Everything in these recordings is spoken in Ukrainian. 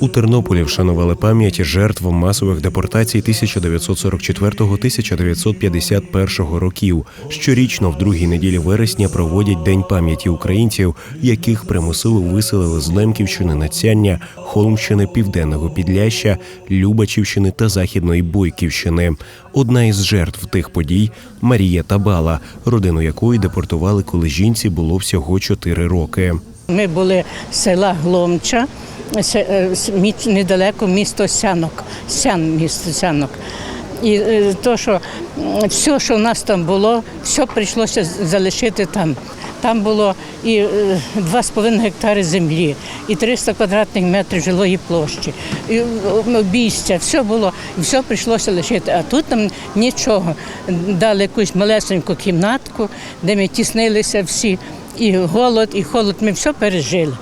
У Тернополі вшанували пам'ять жертв масових депортацій 1944-1951 років. Щорічно, в другій неділі вересня, проводять День пам'яті українців, яких примусово виселили з Лемківщини, Нацяння, Холмщини, Південного Підляща, Любачівщини та Західної Бойківщини. Одна із жертв тих подій Марія Табала, родину якої депортували, коли жінці було всього 4 роки. Ми були села Гломча, недалеко місто Сянок, Сян, місто Сянок. І е, то, що все, що в нас там було, все прийшлося залишити там. Там було і е, 2,5 гектари землі, і 300 квадратних метрів жилої площі, і е, обійстя, все було, і все прийшлося лишити. А тут нам нічого. Дали якусь малесеньку кімнатку, де ми тіснилися всі. І голод, і холод. Ми все пережили.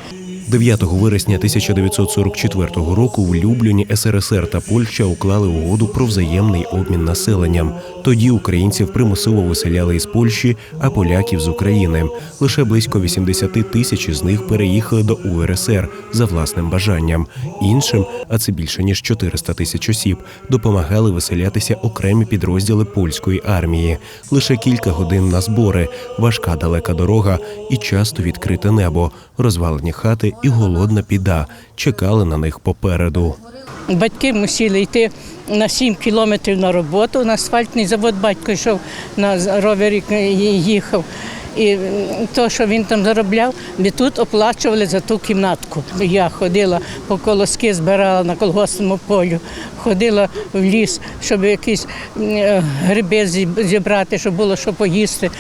9 вересня 1944 року в Любліні СРСР та Польща уклали угоду про взаємний обмін населенням. Тоді українців примусово виселяли із Польщі, а поляків з України. Лише близько 80 тисяч із них переїхали до УРСР за власним бажанням. Іншим, а це більше ніж 400 тисяч осіб, допомагали виселятися окремі підрозділи польської армії. Лише кілька годин на збори, важка далека дорога і часто відкрите небо, розвалені хати і голодна піда чекали на них попереду. Батьки мусили йти на 7 кілометрів на роботу. На асфальтний завод батько йшов на ровері їхав. І те, що він там заробляв, ми тут оплачували за ту кімнатку. Я ходила по колоски, збирала на колгоспному полю, ходила в ліс, щоб якісь е, гриби зібрати, щоб було що поїсти.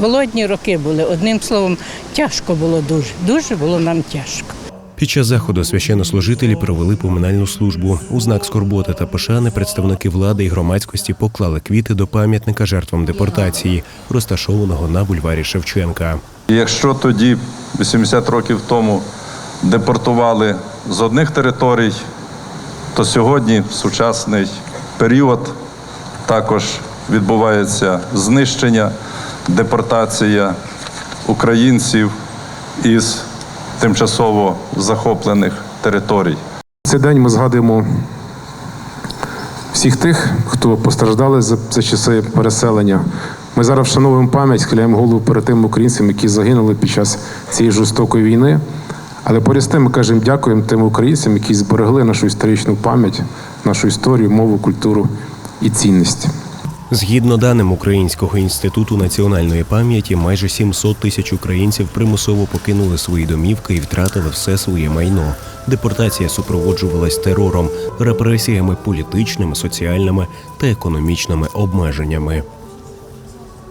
Голодні роки були. Одним словом, тяжко було дуже. Дуже було нам тяжко. Під час заходу священнослужителі провели поминальну службу. У знак скорботи та пошани представники влади і громадськості поклали квіти до пам'ятника жертвам депортації, розташованого на бульварі Шевченка. Якщо тоді, 80 років тому, депортували з одних територій, то сьогодні, в сучасний період, також відбувається знищення, депортація українців із тимчасово захоплених територій. Цей день ми згадуємо всіх тих, хто постраждали за, за часи переселення. Ми зараз вшановуємо пам'ять, схиляємо голову перед тим українцям, які загинули під час цієї жорстокої війни. Але поряд з тим ми кажемо дякуємо тим українцям, які зберегли нашу історичну пам'ять, нашу історію, мову, культуру і цінності. Згідно даним Українського інституту національної пам'яті, майже 700 тисяч українців примусово покинули свої домівки і втратили все своє майно. Депортація супроводжувалась терором, репресіями політичними, соціальними та економічними обмеженнями.